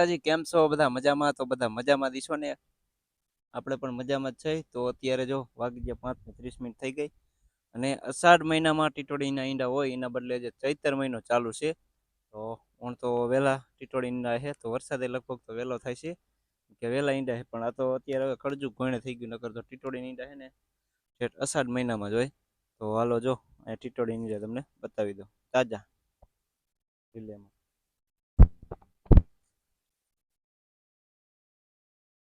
માતાજી, કેમ છો? બધા મજામાં? તો બધા મજામાં દીશો ને? આપણે પણ મજામાં જ છે. તો અત્યારે જો વાગી ગયા પાંચ ત્રીસ મિનિટ થઈ ગઈ અને અષાઢ મહિનામાં ટીટોડીના ઈંડા હોય, એના બદલે જે ચૈતર મહિનો ચાલુ છે, તો ઓણ તો વહેલા ટીટોડી ઈંડા છે તો વરસાદે લગભગ તો વહેલો થાય છે, કે વહેલા ઈંડા છે પણ આ તો અત્યારે હવે ખડજું ઘોણે થઈ ગયું, નકર તો ટીટોડી ઈંડા છે ને જેઠ અષાઢ મહિનામાં જ હોય. તો હાલો જો ટીટોડી ઈંડા તમને બતાવી દો તાજા. જિલ્લામાં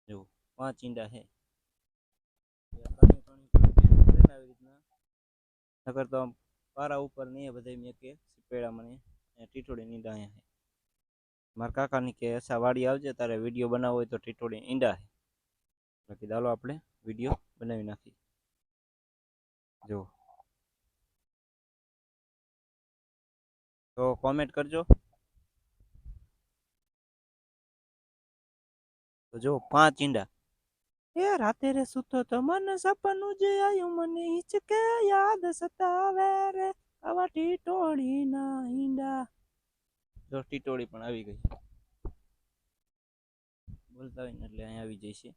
જો પાંચ ઈંડા છે આવી રીતના. નકર તો આમ પારા ઉપર ને એ બધા મેં કે પેડા મને ટીટોડી ઈંડા અહીંયા છે મારા કાકાની કે અસા વાડી આવજે, તારે વીડિયો બનાવવો હોય તો ટીટોડી ઈંડા છે બાકી ચાલો આપણે વીડિયો બનાવી નાખી જો તો કોમેન્ટ કરજો. તો જો પાંચ ઈંડા એ રાતે રે સૂતો તો મન સપનું જે આયું મને હિચકે યાદ સતાવે રે. આવા ટીટોળી ના ઈંડા. જો ટીટોળી પણ આવી ગઈ. બોલતા હોય ને એટલે અહીંયા આવી જાય છે.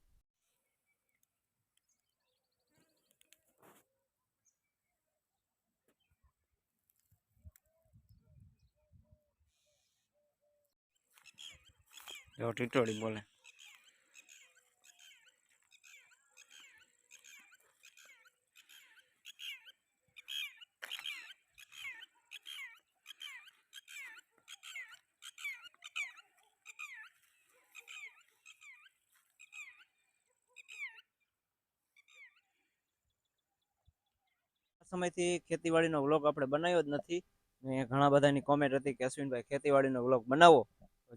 જો ટીટોળી બોલે. સમયથી ખેતીવાડીનો વ્લોગ આપણે બનાવ્યો જ નથી. ઘણા બધાની કોમેન્ટ હતી કે અશ્વિનભાઈ ખેતીવાડીનો વ્લોગ બનાવો.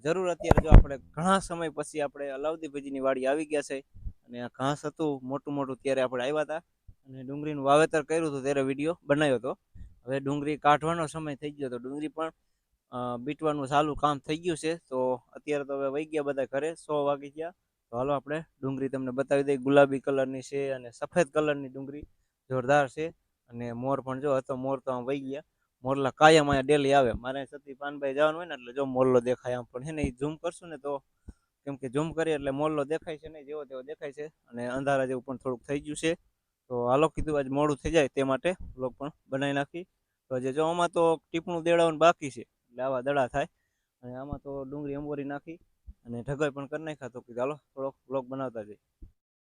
જરૂર અત્યારે જો આપણે ઘણા સમય પછી આપણે અલાઉદ્દીનભાઈજીની વાડી આવી ગયા છે. અને ઘાસ હતું, મોટું મોટું ત્યારે આપણે આવ્યા હતા. અને ડુંગળીનું વાવેતર કર્યું હતું ત્યારે વીડિયો બનાવ્યો હતો. હવે ડુંગળી કાઢવાનો સમય થઈ ગયો તો ડુંગળી પણ બીટવાનું ચાલુ કામ થઈ ગયું છે. તો અત્યારે તો હવે વહી ગયા બધા ઘરે, સો વાગી ગયા. તો હાલો આપણે ડુંગળી તમને બતાવી દઈએ. ગુલાબી કલરની છે અને સફેદ કલરની ડુંગળી. જોરદાર છે. અને મોર પણ જો હતો, મોર તો આમ વહી ગયા. મોરલા કાયમ અહીંયા ડેલી આવે. મારે સતી પાનભાઈ જવાનું હોય ને, એટલે જો મોરલો દેખાય આમ પણ હે ને એ ઝૂમ કરશું ને તો કેમ કે ઝૂમ કરીએ એટલે મોરલો દેખાય છે નહીં જેવો તેવો દેખાય છે. અને અંધારા જેવું પણ થોડુંક થઈ ગયું છે. તો હાલો, કીધું આજ મોડું થઈ જાય તે માટે વ્લોગ પણ બનાવી નાખી. તો જે જો આમાં તો ટીપણું દેડાવાનું બાકી છે, એટલે આવા દડા થાય. અને આમાં તો ડુંગળી અંબોરી નાખી અને ઢગાઈ પણ કરી નાખ્યા. તો કીધું હાલો, થોડોક વ્લોગ બનાવતા જઈએ.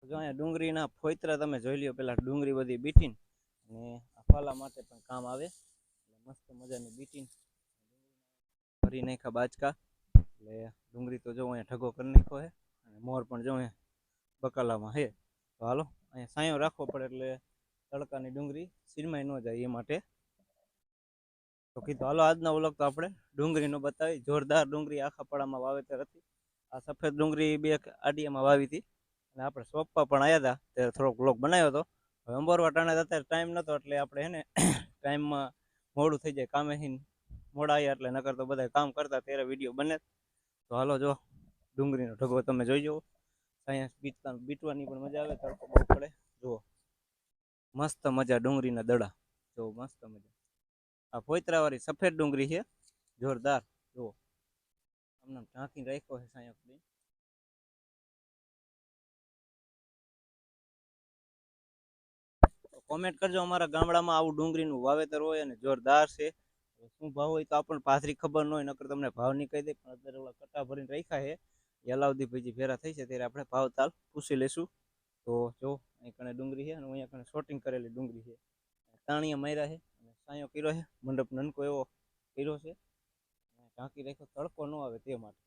જો અહીંયા ડુંગળીના ફોયતરા તમે જોઈ લ્યો, પેલા ડુંગળી બધી બીટીને અને આ ફાલા માટે પણ કામ આવે. મસ્ત મજાની બીટીન. ભરી નાખ્યા બાચકા એટલે ડુંગળી તો જો અહીંયા ઠગો કરી નાખ્યો છે. અને મોર પણ જો અહીંયા બકાલામાં છે. તો હાલો, અહીંયા સાયો રાખવો પડે એટલે તડકાની ડુંગળી સિરમાય ન જાય એ માટે. તો કીધું, હાલો, આજના ઓલગ તો આપણે ડુંગળીનો બતાવી. જોરદાર ડુંગળી આખા પડામાં વાવેતર હતી. આ સફેદ ડુંગળી બે આડિયામાં વાવી હતી. અને આપણે સોપા પણ આવ્યા હતા. ત્યારે થોડોક બ્લોક બનાવ્યો હતો. હવે અંબોર વટાણા અત્યારે ટાઈમ નહોતો એટલે આપણે હે ને ટાઈમમાં મોડું થઈ જાય કામે મોડા આવ્યા એટલે નકર તો બધા કામ કરતા ત્યારે વીડિયો બને તો હાલો જો, ડુંગળીનો ઢગો તમે જોઈ જુઓ. અહીંયા બીટતા બીટવાની પણ મજા આવે, તડકો બહુ પડે. જુઓ. મસ્ત મજા ડુંગળીના દડા. જુઓ, મસ્ત મજા. આ પોઈતરાવાળી સફેદ ડુંગળી છે. જોરદાર. જુઓ. આમને ઢાંકીને રાખ્યો છે સાંયો કોમેન્ટ કરજો. અમારા ગામડામાં આવું ડુંગળીનું વાવેતર હોય અને જોરદાર છે. શું ભાવ હોય તો આપણને પાથરી ખબર ન હોય, નકર તમને ભાવ નહીં કહી દે, પણ અત્યારે ઓલા કટ્ટા ભરીને રાખ્યા છે. એ અલાઉદી ભેરા થઈ છે, ત્યારે આપણે ભાવ તાલ પૂછી લેશું તો જો, અહીં કણે ડુંગળી છે અને અહીંયા કણે શોટિંગ કરેલી ડુંગળી છે. તાણીયા માર્યા છે અને સાયો કર્યો છે. મંડપ નનકો એવો કર્યો છે. ઢાંકી રાખ્યો, તડકો ન આવે તે માટે.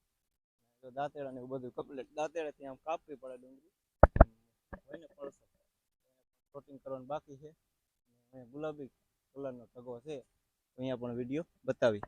દાંતેડા ને એવું બધું કપલેટ દાંતેડાથી આમ કાપવી પડે ડુંગળી. હોય ને, પડશે. શોટિંગ કરવાનું બાકી છે. ગુલાબી કલરનો ટગો છે. અહીંયા પણ વીડિયો બતાવી.